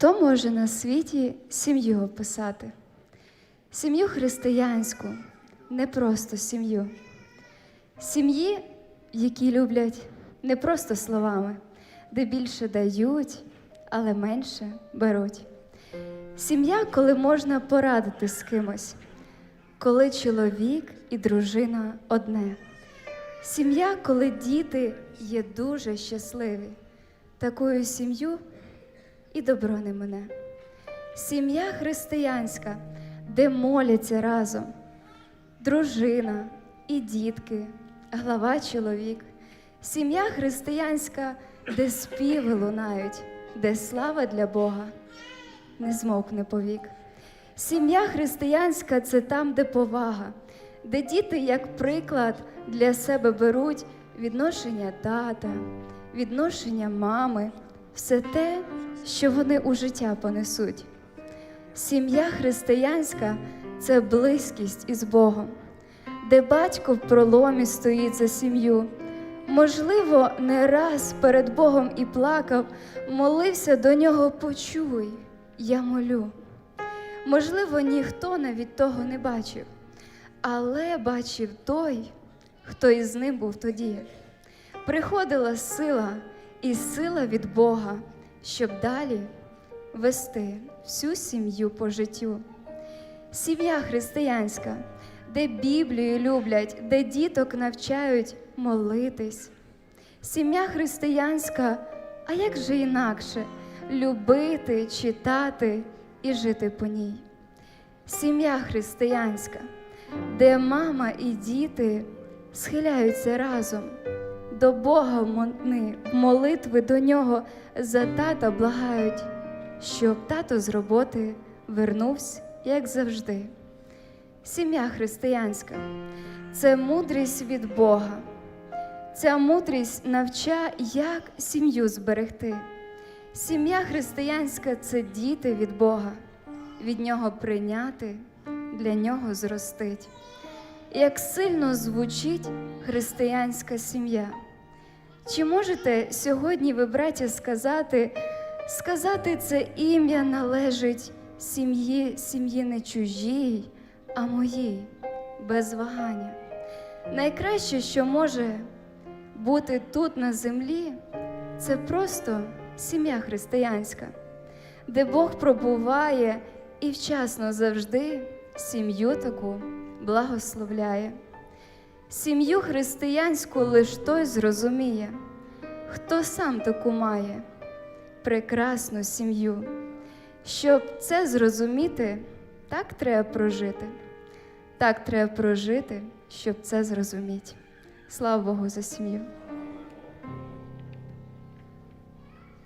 Хто може на світі сім'ю описати? Сім'ю християнську, не просто сім'ю. Сім'ї, які люблять не просто словами, де більше дають, але менше беруть. Сім'я, коли можна порадити з кимось, коли чоловік і дружина одне. Сім'я, коли діти є дуже щасливі. Такою сім'ю і добро не мине. Сім'я християнська, де моляться разом, дружина і дітки, глава чоловік. Сім'я християнська, де співи лунають, де слава для Бога не змовкне повік. Сім'я християнська це там, де повага, де діти, як приклад, для себе беруть відношення тата, відношення мами, все те, що вони у життя понесуть. Сім'я християнська це близькість із Богом, де батько в проломі стоїть за сім'ю. Можливо, не раз перед Богом і плакав, молився до нього почуй, я молю. Можливо, ніхто навіть того не бачив, але бачив той, хто із ним був тоді. Приходила сила і сила від Бога, щоб далі вести всю сім'ю по життю. Сім'я християнська, де Біблію люблять, де діток навчають молитись. Сім'я християнська, а як же інакше любити, читати і жити по ній. Сім'я християнська, де мама і діти схиляються разом до Бога вони молитви до нього за тата благають, щоб тато з роботи вернувся, як завжди. Сім'я християнська це мудрість від Бога. Ця мудрість навча, як сім'ю зберегти. Сім'я християнська це діти від Бога, від Нього прийняти, для Нього зростить. Як сильно звучить християнська сім'я. Чи можете сьогодні ви, браття, сказати, сказати це ім'я належить сім'ї, сім'ї не чужій, а моїй, без вагання? Найкраще, що може бути тут на землі, це просто сім'я християнська, де Бог пробуває і вчасно завжди сім'ю таку благословляє. Сім'ю християнську лиш той зрозуміє, хто сам таку має прекрасну сім'ю. Щоб це зрозуміти, так треба прожити. Так треба прожити, щоб це зрозуміти. Слава Богу за сім'ю.